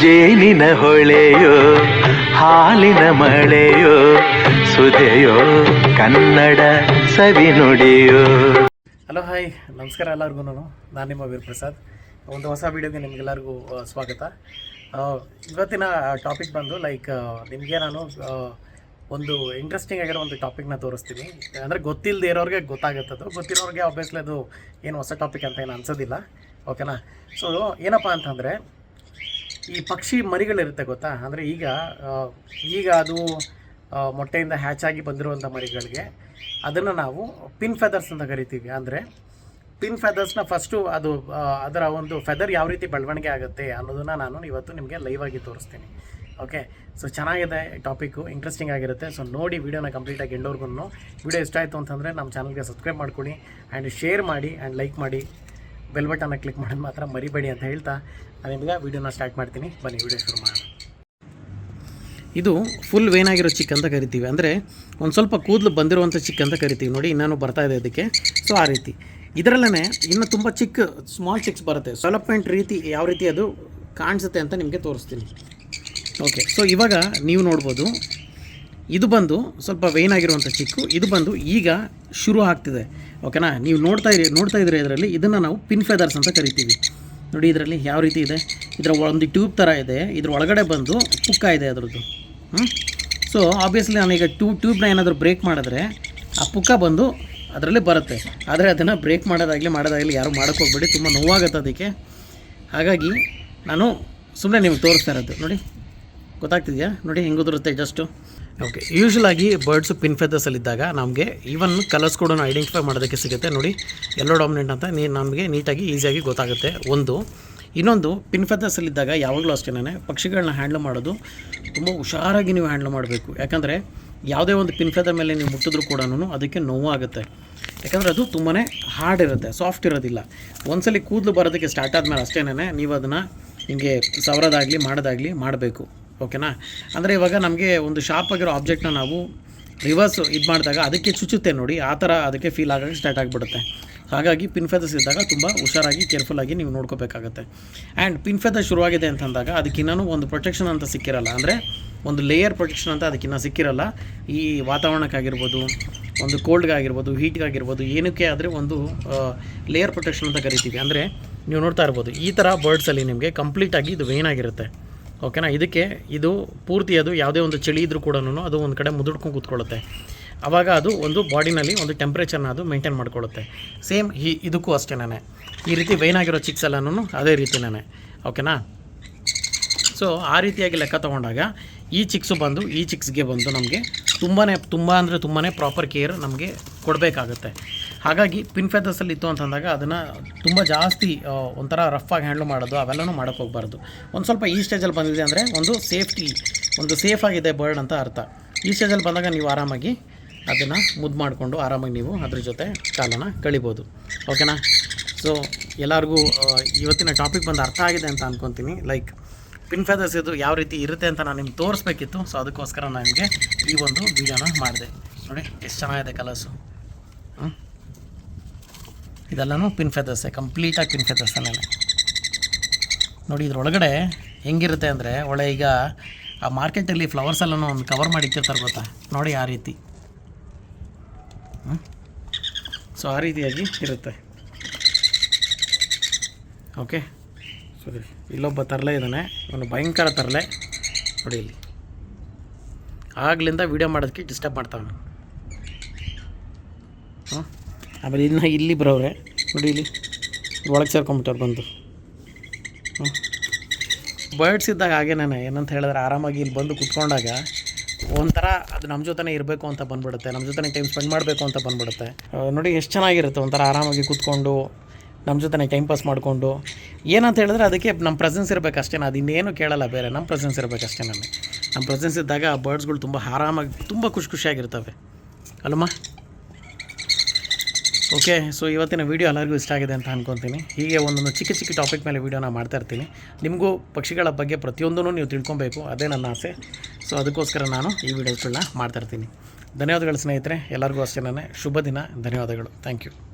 ಜೇನಿನ ಹೊಳೆಯೋ, ಹಾಲಿನ ಮಳೆಯೋ, ಸುದೆಯೋ, ಕನ್ನಡ ಸವಿ ನುಡಿಯೋ. Hello, hi. ನಮಸ್ಕಾರ ಎಲ್ಲರಿಗೂ ನಾನು ನಾನು ನಿಮ್ಮ ವೀರ್ ಪ್ರಸಾದ್. ಒಂದು ಹೊಸ ವಿಡಿಯೋಗೆ ನಿಮಗೆಲ್ಲರಿಗೂ ಸ್ವಾಗತ. ಇವತ್ತಿನ ಟಾಪಿಕ್ ಬಂದು ಲೈಕ್ ನಿಮಗೆ ನಾನು ಒಂದು ಇಂಟ್ರೆಸ್ಟಿಂಗ್ ಆಗಿರೋ ಒಂದು ಟಾಪಿಕ್ನ ತೋರಿಸ್ತೀನಿ. ಅಂದರೆ ಗೊತ್ತಿಲ್ಲದೆ ಇರೋರಿಗೆ ಗೊತ್ತಾಗುತ್ತದು. ಗೊತ್ತಿರೋರಿಗೆ ಆಬ್ವಿಯಸ್ಲಿ ಅದು ಏನು ಹೊಸ ಟಾಪಿಕ್ ಅಂತ ಏನು ಅನ್ಸೋದಿಲ್ಲ. ಓಕೆನಾ ಸೊ ಏನಪ್ಪ ಅಂತಂದರೆ ಈ ಪಕ್ಷಿ ಮರಿಗಳಿರುತ್ತೆ ಗೊತ್ತಾ? ಅಂದರೆ ಈಗ ಈಗ ಅದು ಮೊಟ್ಟೆಯಿಂದ ಹ್ಯಾಚ್ ಆಗಿ ಬಂದಿರುವಂಥ ಮರಿಗಳಿಗೆ ಅದನ್ನು ನಾವು ಪಿನ್ ಫೆದರ್ಸ್ ಅಂತ ಕರಿತೀವಿ. ಅಂದರೆ ಪಿನ್ ಫೆದರ್ಸ್ನ ಫಸ್ಟು ಅದು ಅದರ ಒಂದು ಫೆದರ್ ಯಾವ ರೀತಿ ಬೆಳವಣಿಗೆ ಆಗುತ್ತೆ ಅನ್ನೋದನ್ನು ನಾನು ಇವತ್ತು ನಿಮಗೆ ಲೈವ್ ಆಗಿ ತೋರಿಸ್ತೀನಿ. ಓಕೆ ಸೊ ಚೆನ್ನಾಗಿದೆ ಟಾಪಿಕ್ಕು ಇಂಟ್ರೆಸ್ಟಿಂಗ್ ಆಗಿರುತ್ತೆ. ಸೊ ನೋಡಿ ವೀಡಿಯೋನ ಕಂಪ್ಲೀಟಾಗಿ ಎಂಡೋರ್ಗು ವೀಡಿಯೋ ಇಷ್ಟ ಆಯಿತು ಅಂತಂದರೆ ನಮ್ಮ ಚಾನಲ್ಗೆ ಸಬ್ಸ್ಕ್ರೈಬ್ ಮಾಡ್ಕೊಳ್ಳಿ ಆ್ಯಂಡ್ ಶೇರ್ ಮಾಡಿ ಆ್ಯಂಡ್ ಲೈಕ್ ಮಾಡಿ. ಬೆಲ್ ಬಟನ್ನ ಕ್ಲಿಕ್ ಮಾಡೋದು ಮಾತ್ರ ಮರಿಬೇಡಿ ಅಂತ ಹೇಳ್ತಾ ನಾನು ನಿಮಗೆ ವಿಡಿಯೋನ ಸ್ಟಾರ್ಟ್ ಮಾಡ್ತೀನಿ. ಬನ್ನಿ ವಿಡಿಯೋ ಶುರು ಮಾಡೋಣ. ಇದು ಫುಲ್ ವೇನಾಗಿರೋ ಚಿಕ್ ಅಂತ ಕರಿತೀವಿ. ಅಂದರೆ ಒಂದು ಸ್ವಲ್ಪ ಕೂದಲು ಬಂದಿರುವಂಥ ಚಿಕ್ ಅಂತ ಕರಿತೀವಿ. ನೋಡಿ ಇನ್ನೂ ಬರ್ತಾ ಇದೆ ಅದಕ್ಕೆ. ಸೊ ಆ ರೀತಿ. ಇದರಲ್ಲೇ ಇನ್ನು ತುಂಬ ಚಿಕ್ಕ ಸ್ಮಾಲ್ ಚಿಕ್ಸ್ ಬರುತ್ತೆ. ಡೆವಲಪ್ಮೆಂಟ್ ರೀತಿ, ಯಾವ ರೀತಿ ಅದು ಕಾಣಿಸುತ್ತೆ ಅಂತ ನಿಮಗೆ ತೋರಿಸ್ತೀನಿ. ಓಕೆ ಸೊ ಇವಾಗ ನೀವು ನೋಡ್ಬೋದು ಇದು ಬಂದು ಸ್ವಲ್ಪ ವೇನ್ ಆಗಿರುವಂಥ ಚಿಕ್ಕು, ಇದು ಬಂದು ಈಗ ಶುರು ಆಗ್ತಿದೆ. ಓಕೆನಾ ನೀವು ನೋಡ್ತಾ ಇರಿ ನೋಡ್ತಾ ಇದ್ರೆ ಇದರಲ್ಲಿ ಇದನ್ನು ನಾವು ಪಿನ್ ಫೆದರ್ಸ್ ಅಂತ ಕರಿತೀವಿ. ನೋಡಿ ಇದರಲ್ಲಿ ಯಾವ ರೀತಿ ಇದೆ? ಇದರ ಒಂದು ಟ್ಯೂಬ್ ಥರ ಇದೆ. ಇದ್ರ ಒಳಗಡೆ ಬಂದು ಪುಕ್ಕ ಇದೆ ಅದರದ್ದು. ಹ್ಞೂ ಸೊ ಆಬ್ವಿಯಸ್ಲಿ ನಾನೀಗ ಟ್ಯೂ ಟ್ಯೂಬ್ನ ಏನಾದರೂ ಬ್ರೇಕ್ ಮಾಡಿದ್ರೆ ಆ ಪುಕ್ಕ ಬಂದು ಅದರಲ್ಲಿ ಬರುತ್ತೆ. ಆದರೆ ಅದನ್ನು ಬ್ರೇಕ್ ಮಾಡೋದಾಗಲಿ ಮಾಡೋದಾಗಲಿ ಯಾರು ಮಾಡೋಕ್ಕೆ ಹೋಗ್ಬೇಡಿ, ತುಂಬ ನೋವಾಗುತ್ತೆ ಅದಕ್ಕೆ. ಹಾಗಾಗಿ ನಾನು ಸುಮ್ಮನೆ ನಿಮ್ಗೆ ತೋರಿಸ್ತಾ ಇರೋದು. ನೋಡಿ, ಗೊತ್ತಾಗ್ತಿದೆಯಾ? ನೋಡಿ ಹೆಂಗೆ ಉದುರುತ್ತೆ ಜಸ್ಟು ಓಕೆ ಯೂಶ್ವಲಾಗಿ ಬರ್ಡ್ಸು ಪಿನ್ ಫೆದರ್ಸಲ್ಲಿದ್ದಾಗ ನಮಗೆ ಈವನ್ ಕಲರ್ಸ್ ಕೂಡ ಐಡೆಂಟಿಫೈ ಮಾಡೋದಕ್ಕೆ ಸಿಗುತ್ತೆ. ನೋಡಿ ಎಲ್ಲೋ ಡಾಮಿನೆಂಟ್ ಅಂತ ನೀ ನಮಗೆ ನೀಟಾಗಿ ಈಸಿಯಾಗಿ ಗೊತ್ತಾಗುತ್ತೆ. ಒಂದು, ಇನ್ನೊಂದು ಪಿನ್ ಫೆದರ್ಸಲ್ಲಿದ್ದಾಗ ಯಾವಾಗಲೂ ಅಷ್ಟೇ ಪಕ್ಷಿಗಳನ್ನ ಹ್ಯಾಂಡ್ಲ್ ಮಾಡೋದು ತುಂಬ ಹುಷಾರಾಗಿ ನೀವು ಹ್ಯಾಂಡ್ಲ್ ಮಾಡಬೇಕು. ಯಾಕಂದರೆ ಯಾವುದೇ ಒಂದು ಪಿನ್ ಫೆದರ್ ಮೇಲೆ ನೀವು ಮುಟ್ಟಿದ್ರೂ ಕೂಡ ಅದಕ್ಕೆ ನೋವಾಗುತ್ತೆ. ಯಾಕಂದರೆ ಅದು ತುಂಬಾ ಹಾರ್ಡ್ ಇರುತ್ತೆ ಸಾಫ್ಟ್ ಇರೋದಿಲ್ಲ. ಒಂದ್ಸಲಿ ಕೂದಲು ಬರೋದಕ್ಕೆ ಸ್ಟಾರ್ಟ್ ಆದಮೇಲೆ ಅಷ್ಟೇ ನೀವು ಅದನ್ನು ನಿಮಗೆ ಸವರೋದಾಗಲಿ, ಮಾಡೋದಾಗಲಿ ಮಾಡಬೇಕು. ಓಕೆನಾ? ಅಂದರೆ ಇವಾಗ ನಮಗೆ ಒಂದು ಶಾರ್ಪ್ ಆಗಿರೋ ಆಬ್ಜೆಕ್ಟ್ನ ನಾವು ರಿವರ್ಸ್ ಇದು ಮಾಡಿದಾಗ ಅದಕ್ಕೆ ಚುಚ್ಚುತ್ತೆ ನೋಡಿ, ಆ ಥರ ಅದಕ್ಕೆ ಫೀಲ್ ಆಗೋಕ್ಕೆ ಸ್ಟಾರ್ಟ್ ಆಗಿಬಿಡುತ್ತೆ. ಹಾಗಾಗಿ ಪಿನ್ ಫೆದರ್ಸ್ ಇದ್ದಾಗ ತುಂಬ ಹುಷಾರಾಗಿ ಕೇರ್ಫುಲ್ಲಾಗಿ ನೀವು ನೋಡ್ಕೋಬೇಕಾಗತ್ತೆ. ಆ್ಯಂಡ್ ಪಿನ್ ಫೆದರ್ ಶುರುವಾಗಿದೆ ಅಂತಂದಾಗ ಅದಕ್ಕಿನ್ನೂ ಒಂದು ಪ್ರೊಟೆಕ್ಷನ್ ಅಂತ ಸಿಕ್ಕಿರಲ್ಲ, ಅಂದರೆ ಒಂದು ಲೇಯರ್ ಪ್ರೊಟೆಕ್ಷನ್ ಅಂತ ಅದಕ್ಕಿನ್ನ ಸಿಕ್ಕಿರಲ್ಲ. ಈ ವಾತಾವರಣಕ್ಕಾಗಿರ್ಬೋದು, ಒಂದು ಕೋಲ್ಡ್ಗಾಗಿರ್ಬೋದು ಹೀಟ್ಗಾಗಿರ್ಬೋದು ಏನಕ್ಕೆ ಆದರೆ ಒಂದು ಲೇಯರ್ ಪ್ರೊಟೆಕ್ಷನ್ ಅಂತ ಕರಿತೀವಿ. ಅಂದರೆ ನೀವು ನೋಡ್ತಾ ಇರ್ಬೋದು, ಈ ಥರ ಬರ್ಡ್ಸಲ್ಲಿ ನಿಮಗೆ ಕಂಪ್ಲೀಟಾಗಿ ಇದು ವೇನ್ ಆಗಿರುತ್ತೆ. ಓಕೆನಾ ಇದಕ್ಕೆ ಇದು ಪೂರ್ತಿ ಅದು ಯಾವುದೇ ಒಂದು ಚಳಿ ಇದ್ರೂ ಕೂಡ ಅದು ಒಂದು ಕಡೆ ಮುದುಡ್ಕೊಂಡು ಕೂತ್ಕೊಳ್ಳುತ್ತೆ. ಆವಾಗ ಅದು ಒಂದು ಬಾಡಿನಲ್ಲಿ ಒಂದು ಟೆಂಪ್ರೇಚರ್ನ ಅದು ಮೇಂಟೈನ್ ಮಾಡ್ಕೊಳ್ಳುತ್ತೆ. ಸೇಮ್ ಈ ಇದಕ್ಕೂ ಅಷ್ಟೇನೆ ಈ ರೀತಿ ವೈನ್ ಆಗಿರೋ ಚಿಕ್ಸ್ ಎಲ್ಲನೂ ಅದೇ ರೀತಿನೇ ಓಕೆನಾ ಸೊ ಆ ರೀತಿಯಾಗಿ ಲೆಕ್ಕ ತೊಗೊಂಡಾಗ ಈ ಚಿಕ್ಸು ಬಂದು, ಈ ಚಿಕ್ಸ್ಗೆ ಬಂದು ನಮಗೆ ತುಂಬಾ ತುಂಬ ಅಂದರೆ ತುಂಬಾ ಪ್ರಾಪರ್ ಕೇರ್ ನಮಗೆ ಕೊಡಬೇಕಾಗುತ್ತೆ. ಹಾಗಾಗಿ ಪಿನ್ ಫೆದರ್ಸಲ್ಲಿ ಇತ್ತು ಅಂತಂದಾಗ ಅದನ್ನು ತುಂಬ ಜಾಸ್ತಿ ಒಂಥರ ರಫ್ ಆಗಿ ಹ್ಯಾಂಡ್ಲ್ ಮಾಡೋದು, ಅವೆಲ್ಲನೂ ಮಾಡೋಕ್ಕೆ ಹೋಗ್ಬಾರ್ದು. ಒಂದು ಸ್ವಲ್ಪ ಈ ಸ್ಟೇಜಲ್ಲಿ ಬಂದಿದೆ ಅಂದರೆ ಒಂದು ಸೇಫ್ಟಿ ಒಂದು ಸೇಫ್ ಆಗಿದೆ ಬರ್ಡ್ ಅಂತ ಅರ್ಥ. ಈ ಸ್ಟೇಜಲ್ಲಿ ಬಂದಾಗ ನೀವು ಆರಾಮಾಗಿ ಅದನ್ನು ಮುದ್ದು ಮಾಡಿಕೊಂಡು ಆರಾಮಾಗಿ ನೀವು ಅದ್ರ ಜೊತೆ ಕಾಲನ್ನು ಕಳಿಬೋದು. ಓಕೆನಾ ಸೊ ಎಲ್ಲರಿಗೂ ಇವತ್ತಿನ ಟಾಪಿಕ್ ಬಂದು ಅರ್ಥ ಆಗಿದೆ ಅಂತ ಅನ್ಕೊತೀನಿ. ಲೈಕ್ ಪಿನ್ ಫೆದರ್ಸ್ ಇದು ಯಾವ ರೀತಿ ಇರುತ್ತೆ ಅಂತ ನಾನು ನಿಮ್ಗೆ ತೋರಿಸ್ಬೇಕಿತ್ತು. ಸೊ ಅದಕ್ಕೋಸ್ಕರ ನಾನು ನಿಮಗೆ ಈ ಒಂದು ವಿಡಿಯೋನ ಮಾಡಿದೆ. ನೋಡಿ, ಎಷ್ಟು ಚೆನ್ನಾಗಿದೆ ಕಲರ್ಸು ಹ್ಞೂ ಇದೆಲ್ಲನೂ ಪಿನ್ ಫೆದರ್ಸೆ ಕಂಪ್ಲೀಟಾಗಿ ಪಿನ್ ಫೆದರ್ಸನೇ ನೋಡಿ, ಇದ್ರೊಳಗಡೆ ಹೆಂಗಿರುತ್ತೆ ಅಂದರೆ, ಒಳ್ಳೆ ಈಗ ಆ ಮಾರ್ಕೆಟಲ್ಲಿ ಫ್ಲವರ್ಸ್ ಎಲ್ಲ ಒಂದು ಕವರ್ ಮಾಡಿ ಇಟ್ಟಿರ್ತಾರೆ ಗೊತ್ತಾ? ನೋಡಿ, ಆ ರೀತಿ. ಸೊ ಆ ರೀತಿಯಾಗಿ ಇರುತ್ತೆ. ಓಕೆ ಸರಿ ಇಲ್ಲೊಬ್ಬ ತರಲೆ ಇದ್ದಾನೆ. ಇವನು ಭಯಂಕರ ತರಲೆ. ನೋಡಿ ಇಲ್ಲಿ. ಆಗ್ಲಿಂದ ವೀಡಿಯೋ ಮಾಡೋದಕ್ಕೆ ಡಿಸ್ಟರ್ಬ್ ಮಾಡ್ತಾವನು. ಹಾಂ ಆಮೇಲೆ ಇನ್ನು ಇಲ್ಲಿ ಬರೋವ್ರೆ. ನೋಡಿ ಇಲ್ಲಿ. ಒಳಗೆ ಸೇರ್ಕೊಂಬಿಟ್ಟವ್ರು ಬಂದು. ಹ್ಞೂ ಬರ್ಡ್ಸ್ ಇದ್ದಾಗ ಹಾಗೇನೇ ಏನಂತ ಹೇಳಿದ್ರೆ ಆರಾಮಾಗಿ ಇಲ್ಲಿ ಬಂದು ಕುತ್ಕೊಂಡಾಗ ಒಂಥರ ಅದು ನಮ್ಮ ಜೊತೆನೇ ಇರಬೇಕು ಅಂತ ಬಂದ್ಬಿಡುತ್ತೆ. ನಮ್ಮ ಜೊತೆನೇ ಟೈಮ್ ಸ್ಪೆಂಡ್ ಮಾಡಬೇಕು ಅಂತ ಬಂದ್ಬಿಡುತ್ತೆ. ನೋಡಿ, ಎಷ್ಟು ಚೆನ್ನಾಗಿರುತ್ತೆ ಒಂಥರ ಆರಾಮಾಗಿ ಕೂತ್ಕೊಂಡು ನಮ್ಮ ಜೊತೆ ಟೈಮ್ ಪಾಸ್ ಮಾಡಿಕೊಂಡು. ಏನಂತ ಹೇಳಿದ್ರೆ ಅದಕ್ಕೆ ನಮ್ಮ ಪ್ರೆಸೆನ್ಸ್ ಇರಬೇಕು ಅಷ್ಟೇ. ಅದು ಇನ್ನೇನು ಕೇಳಲ್ಲ ಬೇರೆ. ನಮ್ಮ ಪ್ರೆಸೆನ್ಸ್ ಇರಬೇಕು ಅಷ್ಟೇ ನಮ್ಮ ಪ್ರೆಸೆನ್ಸ್ ಇದ್ದಾಗ ಆ ಬರ್ಡ್ಸ್ಗಳು ತುಂಬ ಆರಾಮಾಗಿ, ತುಂಬ ಖುಷಿ ಖುಷಿಯಾಗಿರ್ತವೆ. ಅಲ್ಲಮ್ಮ? ಓಕೆ ಸೊ ಇವತ್ತಿನ ವೀಡಿಯೋ ಎಲ್ಲರಿಗೂ ಇಷ್ಟ ಆಗಿದೆ ಅಂತ ಅನ್ಕೊತೀನಿ. ಹೀಗೆ ಒಂದೊಂದು ಚಿಕ್ಕ ಚಿಕ್ಕ ಟಾಪಿಕ್ ಮೇಲೆ ವೀಡಿಯೋನ ಮಾಡ್ತಾ ಇರ್ತೀನಿ. ನಿಮಗೂ ಪಕ್ಷಿಗಳ ಬಗ್ಗೆ ಪ್ರತಿಯೊಂದೂ ನೀವು ತಿಳ್ಕೊಬೇಕು. ಅದೇ ನನ್ನ ಆಸೆ. ಸೊ ಅದಕ್ಕೋಸ್ಕರ ನಾನು ಈ ವಿಡಿಯೋಸ್ಗಳನ್ನ ಮಾಡ್ತಾ ಇರ್ತೀನಿ. ಧನ್ಯವಾದಗಳು ಸ್ನೇಹಿತರೆ. ಎಲ್ಲರಿಗೂ ಅಷ್ಟೇ ಶುಭ ದಿನ. ಧನ್ಯವಾದಗಳು. Thank you